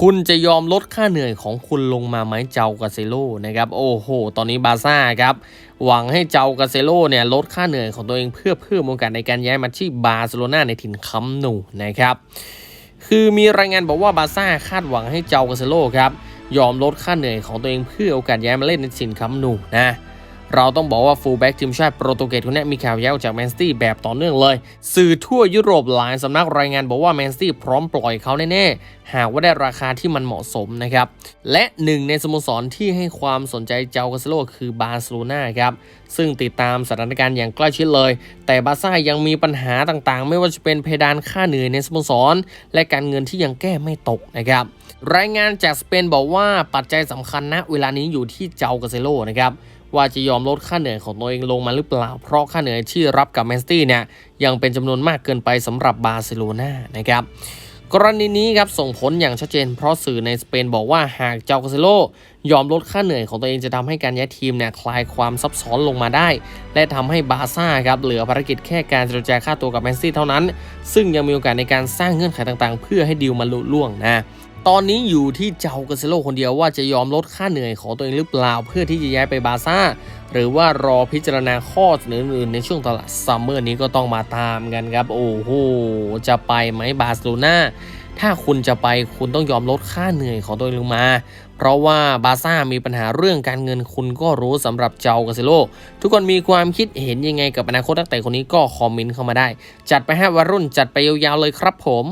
คุณจะยอมลดค่าเหนื่อยของคุณลงมาไหมเจ้ากาเซโลนะครับโอ้โห ตอนนี้บาซ่าครับหวังให้เจ้ากาเซโลเนี่ยลดค่าเหนื่อยของตัวเองเพื่อเพิ่มโอกาสในการย้ายมาที่บาร์เซโลนาในถิ่นคัมนูนะครับคือมีรายงานบอกว่าบาซ่าคาดหวังให้เจ้ากาเซโลครับยอมลดค่าเหนื่อยของตัวเองเพื่อโอกาสย้ายมาเล่นในถิ่นคัมนูนะ เราต้องบอกว่าฟูลแบ็กทีมชาติโปรตุเกสคนนี้มีข่าวย้ายออกจากแมนซิตี้แบบต่อเนื่องเลย สื่อทั่วยุโรปหลายสำนักรายงานบอกว่าแมนซิตี้พร้อมปล่อยเขาแน่ๆ หากว่าได้ราคาที่มันเหมาะสมนะครับ และหนึ่งในสโมสรที่ให้ความสนใจเจ้ากาเซโลคือบาร์เซโลนาครับซึ่งติดตามสถานการณ์อย่างใกล้ชิดเลย แต่บาร์ซ่ายังมีปัญหาต่างๆ ไม่ว่าจะเป็นเพดานค่าเหนื่อยในสโมสร และการเงินที่ยังแก้ไม่ตกนะครับรายงานจากสเปนบอกว่าปัจจัยสำคัญณเวลานี้อยู่ที่เจ้ากาเซโลนะครับ ว่าจะยอมลดค่าเหนื่อยของตัวเองลงมาหรือเปล่า เพราะค่าเหนื่อยที่รับกับแมนซิตี้เนี่ยยังเป็นจำนวนมากเกินไปสำหรับบาร์เซโลนานะครับ กรณีนี้ครับส่งผลอย่างชัดเจน เพราะสื่อในสเปนบอกว่าหากเจ้ากาเซโลยอมลดค่าเหนื่อยของตัวเองจะทำให้การย้ายทีมเนี่ยคลายความซับซ้อนลงมาได้ และทำให้บาซ่าครับเหลือภารกิจแค่การเจรจาค่าตัวกับแมนซิตี้เท่านั้น ซึ่งยังมีโอกาสในการสร้างเงื่อนไขต่างๆ เพื่อให้ดีลมาลุล่วงนะตอนนี้อยู่ที่เจ้ากาเซโลคนเดียวว่าจะยอมลดค่าเหนื่อยของตัวเองหรือเปล่า เพื่อที่จะย้ายไปบาซ่า หรือว่ารอพิจารณาข้อเสนออื่นในช่วงตลาดซัมเมอร์นี้ก็ต้องมาตามกันครับ โอ้โห จะไปไหมบาร์เซโลนาถ้าคุณจะไปคุณต้องยอมลดค่าเหนื่อยของตัวเองลงมา เพราะว่าบาซ่ามีปัญหาเรื่องการเงินคุณก็รู้สำหรับเจ้ากาเซโล ทุกคนมีความคิดเห็นยังไงกับอนาคตนักเตะคนนี้ก็คอมเมนต์เข้ามาได้ จัดไปให้วรุ่นจัดไปยาวๆเลยครับผม